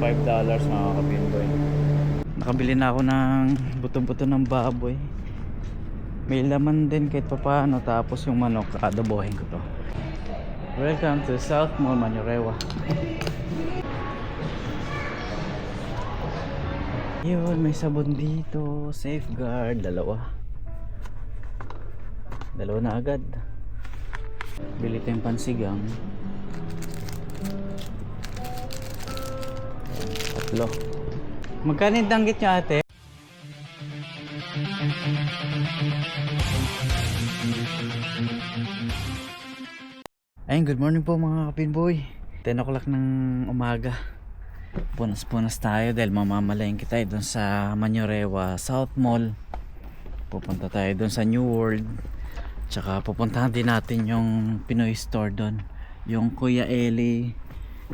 5 dollars mga kapinboy. Nakabili na ako ng buto-buto ng baboy. May laman din kahit papaano tapos yung manok adobohin ko to. Welcome to South Mall Manurewa. Yun, may sabon dito. Safeguard, dalawa. Dalawa na agad. Bili tayong pansigang. Tatlo. Magkano yung danggit nyo ate? Ayun, good morning po mga kapinboy. 10 o'clock ng umaga. Punas-punas tayo dahil mamamalayan kita doon sa Manyorewa South Mall. Pupunta tayo doon sa New World. Tsaka pupuntahan din natin yung Pinoy store doon. Yung Kuya Eli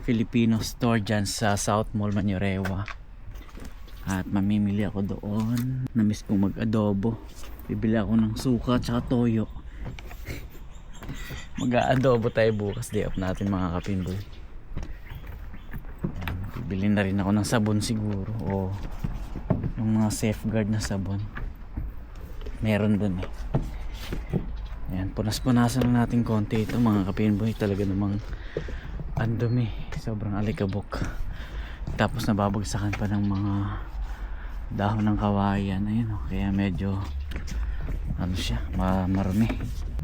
Filipino store dyan sa South Mall Manyorewa. At mamimili ako doon. Namiss kong mag-adobo. Bibili ako ng suka tsaka toyo. Mag-aadobo tayo bukas day off natin mga kapinboy. Ayan, Bibili na rin ako ng sabon siguro o yung mga safeguard na sabon. Meron dun eh. Ayan, punas-punasan lang natin konti ito mga kapinboy. Talaga namang andumi. Sobrang alikabok. Tapos nababagsakan pa ng mga dahon ng kawayan. Ayun oh, kaya medyo ano siya, ma marumi.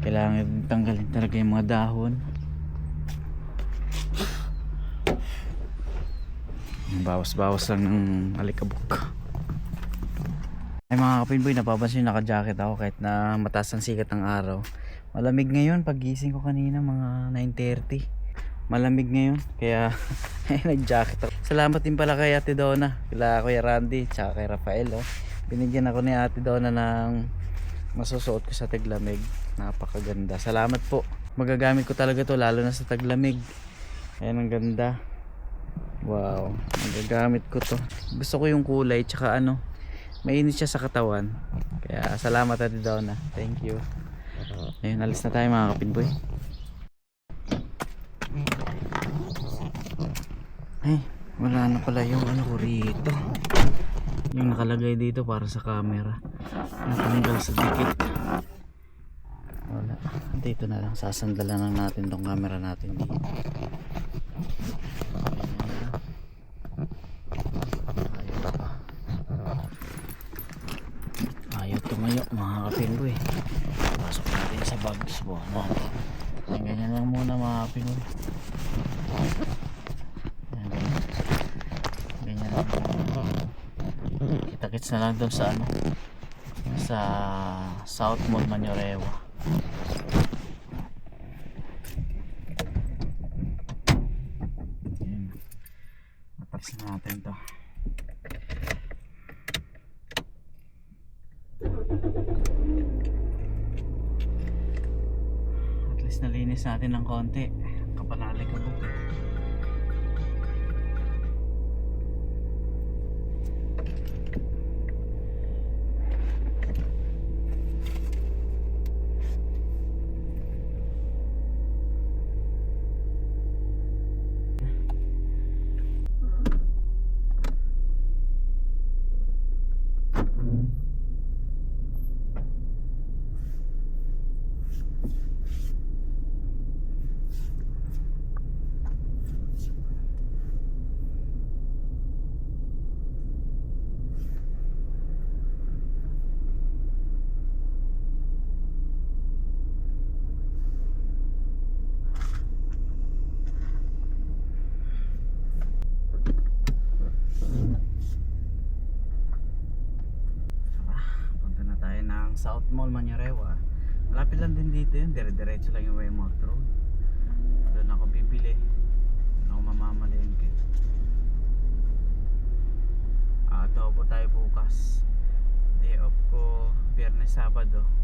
Kailangan tanggalin talaga yung mga dahon. Bawas-bawas lang ng alikabok. Ay mga kapinboy, napapansin naka-jacket ako kahit na mataas ang sikat ng araw. Malamig ngayon, pagising ko kanina mga 9.30. Malamig ngayon, kaya nag-jacket ako. Salamat din pala kay Ate Donna, kila Kuya Randy, tsaka kay Rafael. Oh. Binigyan ako ni Ate Donna ng masusuot ko sa taglamig. Napakaganda. Salamat po. Magagamit ko talaga to lalo na sa taglamig. Ayan ang ganda. Wow, magagamit ko to. Gusto ko yung kulay tsaka ano, mainit siya sa katawan. Kaya salamat Ate Donna. Thank you. Ayun, alis na tayo mga kapinboy. Ay, wala na pala yung ano ko rito. Yung nakalagay dito para sa camera. Natanggal sa dikit. Wala. Dito na lang. Sasandalan lang natin tong camera natin dito. Ayaw pa. Ayaw tumayo mga kapinboy. Pasok natin sa bags mo. No? Ganyan lang muna mga kapinboy. Ayan, ganyan. Ganyan lang. Kita-kits na lang doon sa ano sa South Mall. Ayan. Mataas na natin to. At least nalinis natin ng konti. Kapanali ka buk. Punta na tayo ng South Mall Manyarewa. Malapit lang din dito yun. Dire-diretso lang yung Waymouth Road. Doon ako bibili. Doon ako mamamalengke. Adobo tayo bukas. Day off ko Biyernes Sabado.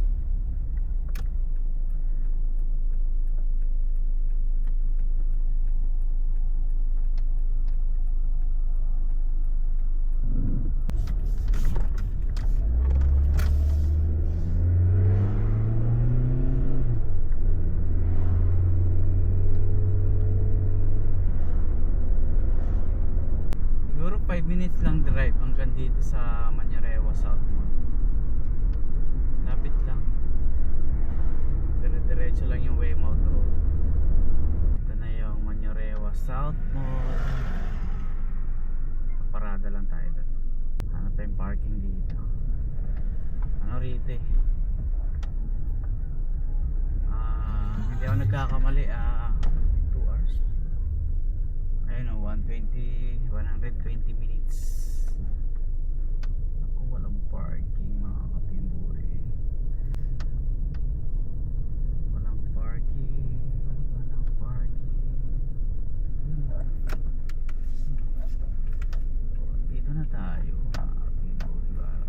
Drive hanggang dito sa Manyarewa South Mall. Lapit lang. Dire-diretso lang yung Waymouth Road. Ito na yung Manyarewa South Mall. Parada lang tayo doon. Hanap tayong parking dito. Ano rito eh? Ah, hindi ako nagkakamali. Ah, 2 hours. Ayun o, 120, 120 minutes. Ako, walang parking mga kapimboy. Walang parking. Walang parking. Dito na tayo mga kapimboy. Para.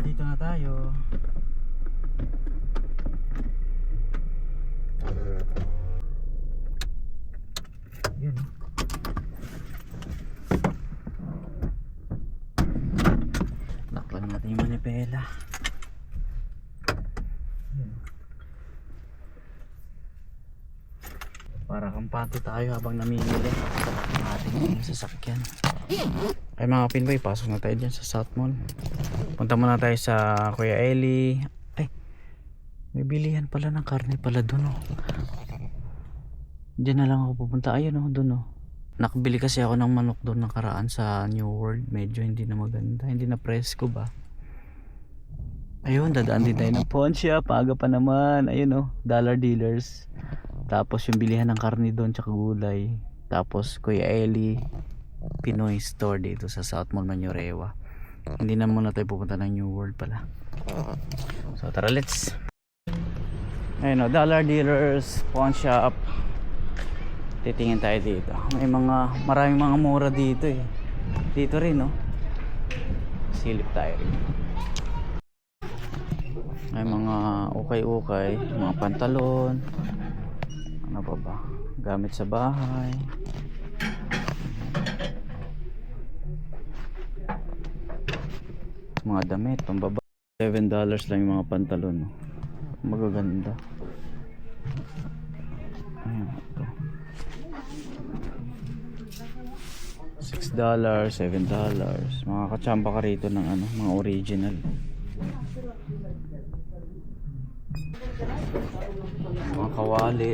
Dito na tayo. Yun. Lakban natin yung manipela. Para kampante tayo habang namimili ating sasakyan. Ay mga pinboy, pasok na tayo dyan sa South Mall. Punta muna tayo sa Kuya Eli. Ay, may bilihan pala ng karne pala dun oh. Diyan na lang ako pupunta. Ayun oh, dun oh. Nakabili kasi ako ng manok doon nakaraan sa New World. Medyo hindi na maganda. Hindi na presko ba? Ayun, dadaan din tayo ng pawn shop. Aga pa naman. Ayun oh, dollar dealers. Tapos yung bilihan ng karne doon tsaka gulay. Tapos Kuya Eli. Pinoy store dito sa South Mall Manyorewa. Hindi na muna tayo pupunta ng New World pala. So tara let's. Ayun o, dollar dealers, pawn shop. Titingin tayo dito. May mga, maraming mga mura dito eh. Dito rin no. Silip tayo rin. May mga ukay-ukay, mga pantalon. Ano pa ba? Gamit sa bahay. mga damit pambaba 7 dollars lang yung mga pantalon no? magaganda ayan ito 6 dollars 7 dollars mga kachamba ka rito ng ano mga original mga kawali.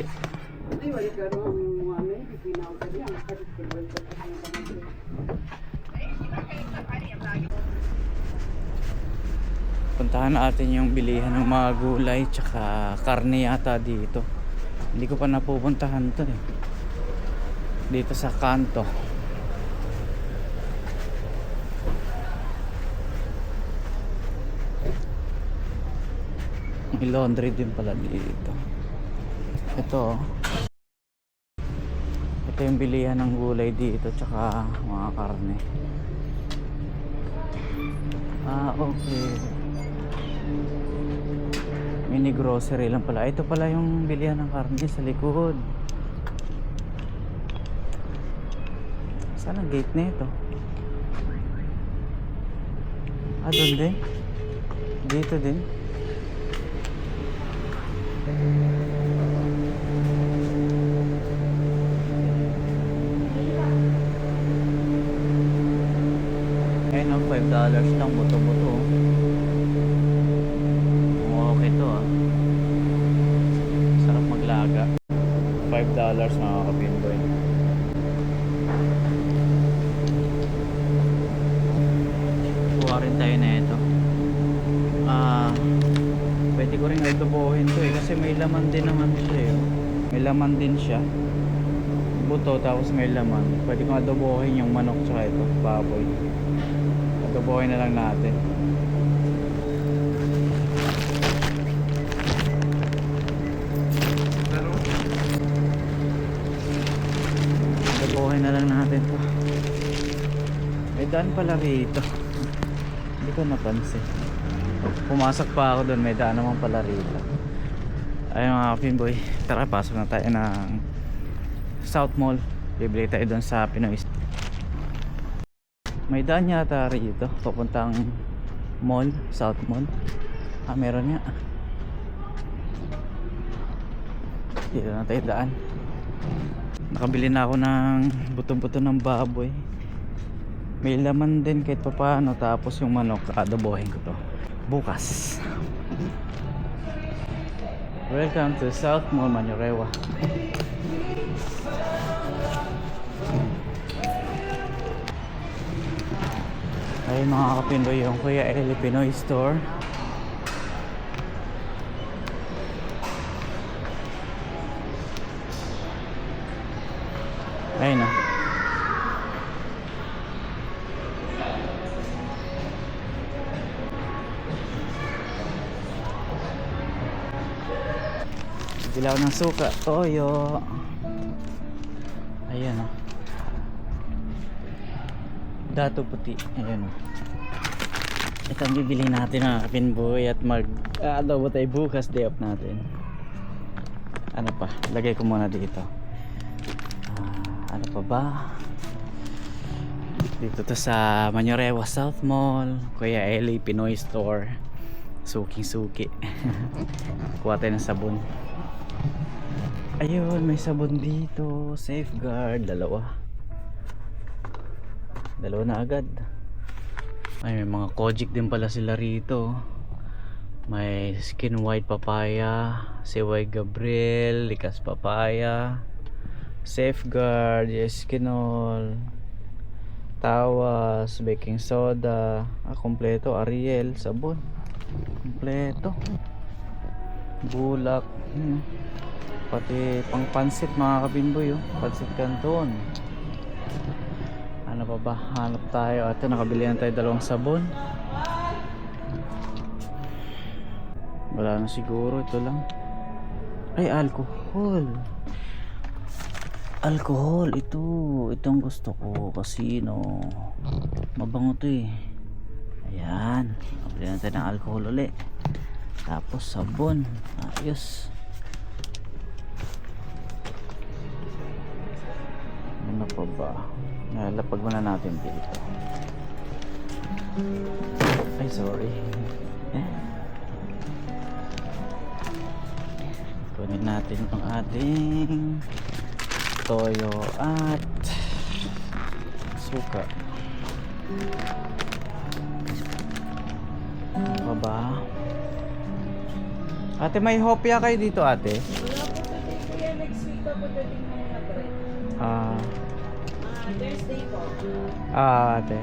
Puntahan natin yung bilihan ng mga gulay tsaka karne yata dito. Hindi ko pa napupuntahan to eh. Dito sa kanto may laundry din pala dito. Ito oh. ito yung bilihan ng gulay dito tsaka mga karne. Ah okay. Mini grocery lang pala. Ito pala yung bilihan ng karne sa likod. Saan ang gate na ito ah doon din. Dito din ayun ang 5 dollars lang buto buto okay to ah. Sarap maglaga. 5 dollars mga kapinboy kuha rin tayo na adobohin to eh kasi may laman din naman siya eh. may laman din siya. Buto tapos may laman. Pwede kong adobohin yung manok tsaka ito baboy. Adobohin na lang natin. Adobohin na lang natin to. May daan pala rito. Hindi ko napansin pumasok pa ako doon may daan naman pala rito ayun mga pinboy tara pasok na tayo ng South Mall bibili tayo doon sa Pinoy May daan yata rito. Papuntang mall. South Mall. Ah, meron nga. Dito na tayo daan. Nakabili na ako ng buto-buto ng baboy. May laman din kahit papaano. Tapos yung manok, adobohin ko to. Bukas. Welcome to South Mall, Manurewa. Ay mga kapindoy yung Kuya Eli Pinoy Store. Dilaw ng suka, toyo. Ayan o. Dato puti. Ayan o. Ito ang bibili natin mga kapinboy at mag adobo tayo bukas day off natin. Ano pa? Lagay ko muna dito. Ah, ano pa ba? Dito to sa Manyorewa South Mall, Kuya Eli Pinoy Store. Suking suki. Kuha tayo ng sabon. Ayun, may sabon dito. Safeguard, dalawa. Dalawa na agad. Ay, may mga kojic din pala sila rito. May skin white papaya, Seway Gabriel, likas papaya, safeguard, eskinol, tawas, baking soda, ah, kompleto, Ariel, sabon. Kompleto. Bulak. Hmm. Pati pang pansit mga kabinboy oh. Pansit canton. Ano pa ba? Hanap tayo. Ate, nakabili na tayo dalawang sabon. Wala na siguro. Ito lang. Ay, alcohol. Alcohol. Ito. Itong gusto ko. Casino. Mabango to eh. Ayan. Nakabili na tayo ng alcohol uli. Tapos sabon. Ayos. Ano pa ba? Nalapag muna natin dito. Ay, sorry. Kunin natin ang ating toyo at suka. Ano pa ba? Ate, may hopya kayo dito, ate? Wala po sa next week pa po dating ng mga bread. Ah, Ah, Thursday po. ah, ate.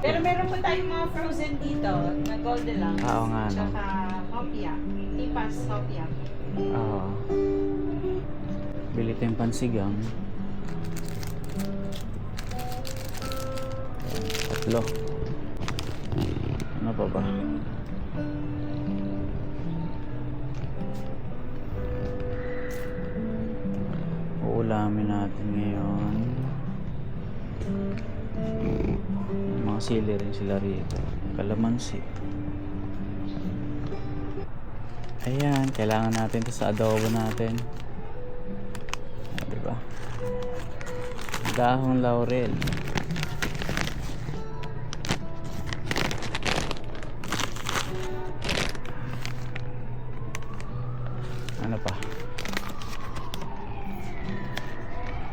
Pero meron po tayong mga frozen dito, na Goldilocks. Ah, Oo nga, no. Tsaka Hopia. Tipas Hopia. Ah. Bili tayong pansigang. Tatlo. Ano pa ba? Uulamin natin ngayon. Mga sili rin sila rito. Kalamansi. Ayan, kailangan natin to sa adobo natin. Diba? Dahon laurel.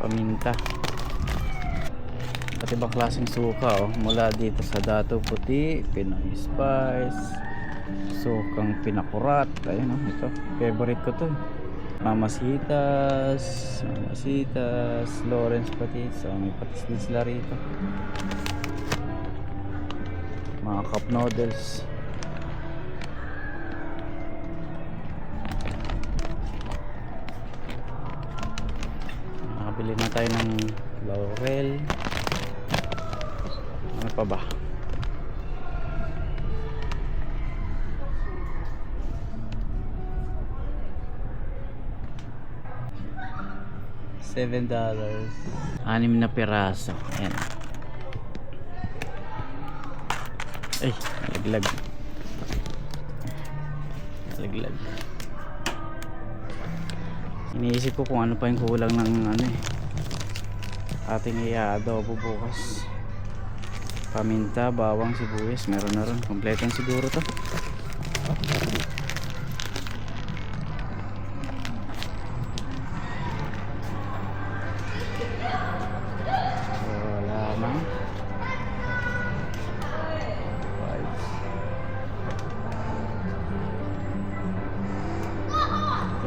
Paminta. At ibang klaseng suka oh. Mula dito sa Dato Puti, Pinoy Spice, sukang pinakurat. Ayun oh, ito. Favorite ko to. Mamasitas, Mamasitas, Lawrence Patis. So, may patis din sila rito. Mga cup noodles. Na tayo ng laurel. Ano pa ba? Seven dollars. Anim na piraso. Ayan. Ay, nalaglag. Nalaglag. Iniisip ko kung ano pa yung kulang ng ano eh. Ating i-adobo bukas. Paminta, bawang, sibuyas, meron na ron. Kompletong siguro to.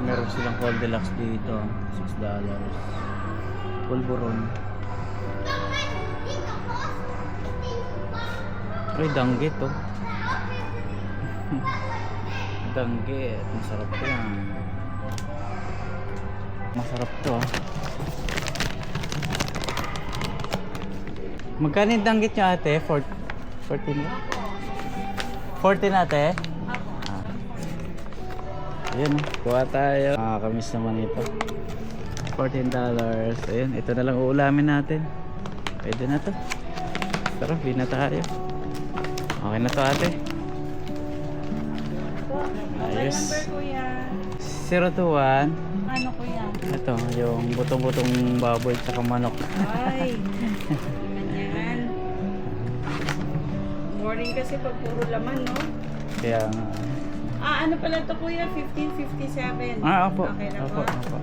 Meron silang Cold Deluxe dito. $6. dollars. Pulburon. Ay, danggit to. danggit. Masarap to yan. Masarap to ah. Magkano yung danggit nyo ate? Fort- 14 ba? 14 ate? Ah. Ayun, kuha tayo. Nakakamiss naman ito. $14. Ayun, ito na lang uulamin natin. Pwede na to. Tara, bili na tayo. Okay na to ate. Ayos. Number kuya. 021. Ano kuya? Ito, yung butong-butong baboy tsaka manok. Ay. Ganyan. Boring kasi pag puro laman, no? Kaya nga. Ah, ano pala to kuya? 1557. Ah, opo. Okay na Opo, po. opo.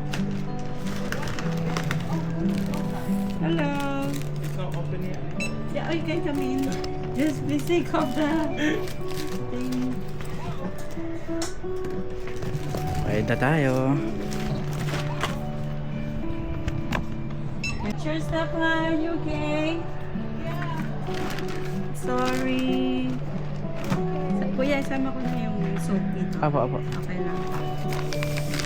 Hello. Yeah, you can come in. Just please take off the thing. Na tayo. Cheers na pa. Are you okay? Sorry. Sa- Kuya, isama ko na yung soap dito. Apo, apo. Okay lang.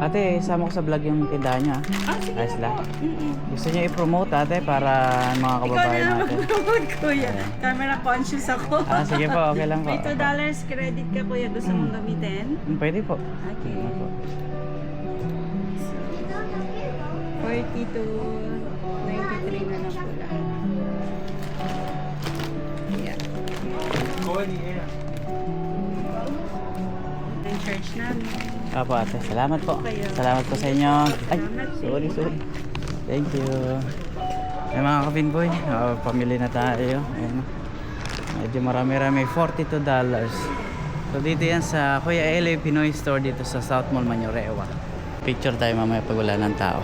Ate, sama ko sa vlog yung tindahan niya. Ah, sige Ayos na lang. po. Mm-mm. Gusto niyo i-promote ate para mga Ikaw kababayan na natin. mag-promote, kuya. Camera conscious ako. Ah, sige po, okay lang po. May $2 credit ka, kuya. Gusto mong gamitin? Hmm, Pwede po. Okay. Ano po? 40 to 93 na lang po lang. Yeah. Church namin. Apo ate, salamat po. Kayo. Salamat po sa inyo. Ay, sorry, sorry. Thank you. Ay mga kapinboy, uh, pamili na tayo. Ayan. Medyo marami-rami, $42. So dito yan sa Kuya LA Pinoy Store dito sa South Mall Manyorewa. Picture tayo mamaya pag wala ng tao.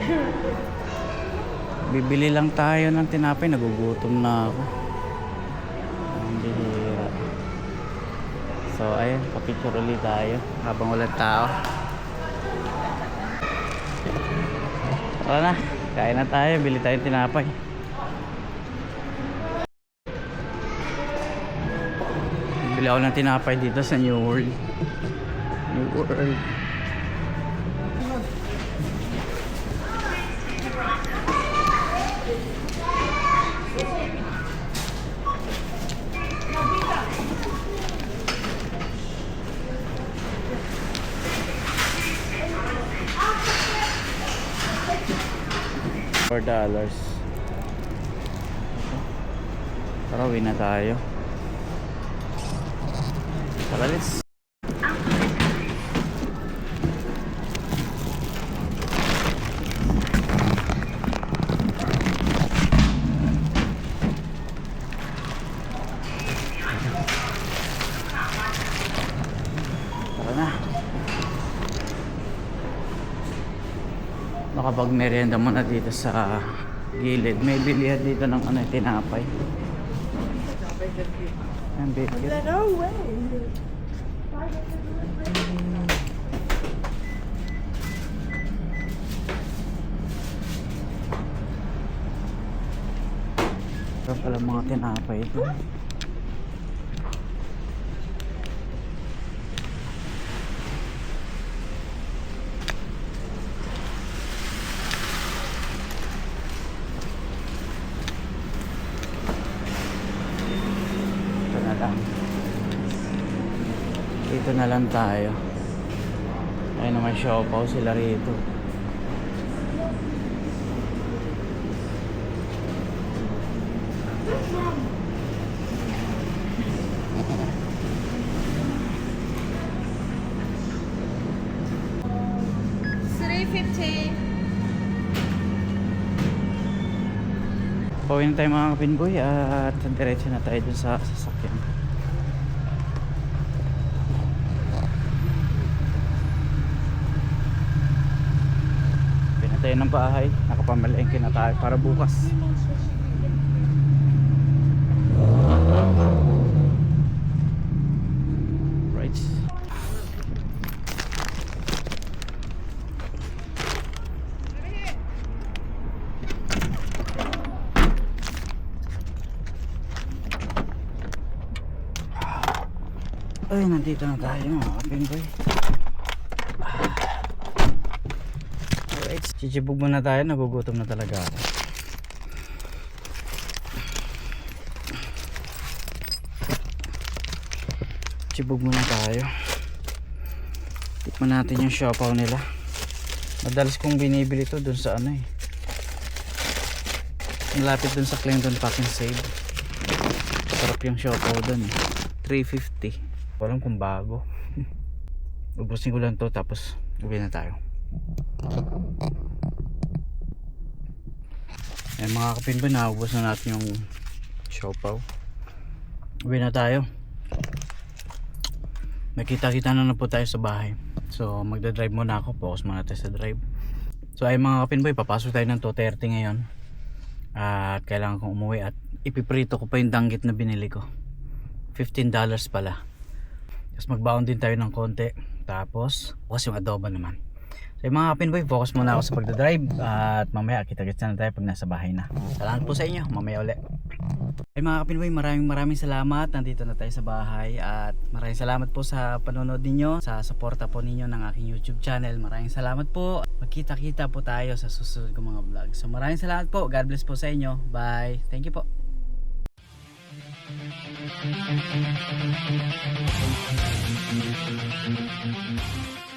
Bibili lang tayo ng tinapay, nagugutom na ako. So ayun, papicture ulit tayo habang walang tao. Tara na, kain na tayo, bili tayong tinapay. Bili ako ng tinapay dito sa New World. New World. Dollars. Tara, uwi na tayo. Tara, let's... Nakapag-merienda muna dito sa gilid. May bilihan dito ng ano, tinapay. No way! Ito pala mga tinapay. Ito dito na lang tayo. Ayun naman siopaw sila rito. Pauwi na tayo mga kapinboy at diretso na tayo dun sa sasakyan. Pinatay ng bahay, nakapamalengke na tayo para bukas. Right. Ay, nandito na tayo mga kapinboy. Chichibog muna tayo. Nagugutom na talaga ako. Chibog muna tayo. Tikman natin yung siopaw nila. Madalas kong binibili to dun sa ano eh. Malapit dun sa Clinton Pack and Save. Sarap yung siopaw dun eh. 350. Walang kung bago. Ubusin ko lang to tapos uwi na tayo. Eh mga kapinbo, naubos na natin yung siopaw. Uwi na tayo. Nakita-kita na na po tayo sa bahay. So magdadrive muna ako. Focus muna tayo sa drive. So ay mga kapinboy, papasok tayo ng 2.30 ngayon. At kailangan kong umuwi at ipiprito ko pa yung danggit na binili ko. $15 pala. Tapos magbaon din tayo ng konti. Tapos, bukas yung adobo naman. So yung mga kapinboy, focus muna ako sa pagdadrive. At mamaya, kita-kita na tayo pag nasa bahay na. Salamat po sa inyo. Mamaya ulit. Ay mga kapinboy, maraming maraming salamat. Nandito na tayo sa bahay. At maraming salamat po sa panonood ninyo. Sa suporta po ninyo ng aking YouTube channel. Maraming salamat po. Magkita-kita po tayo sa susunod kong mga vlog. So maraming salamat po. God bless po sa inyo. Bye. Thank you po. Thank you.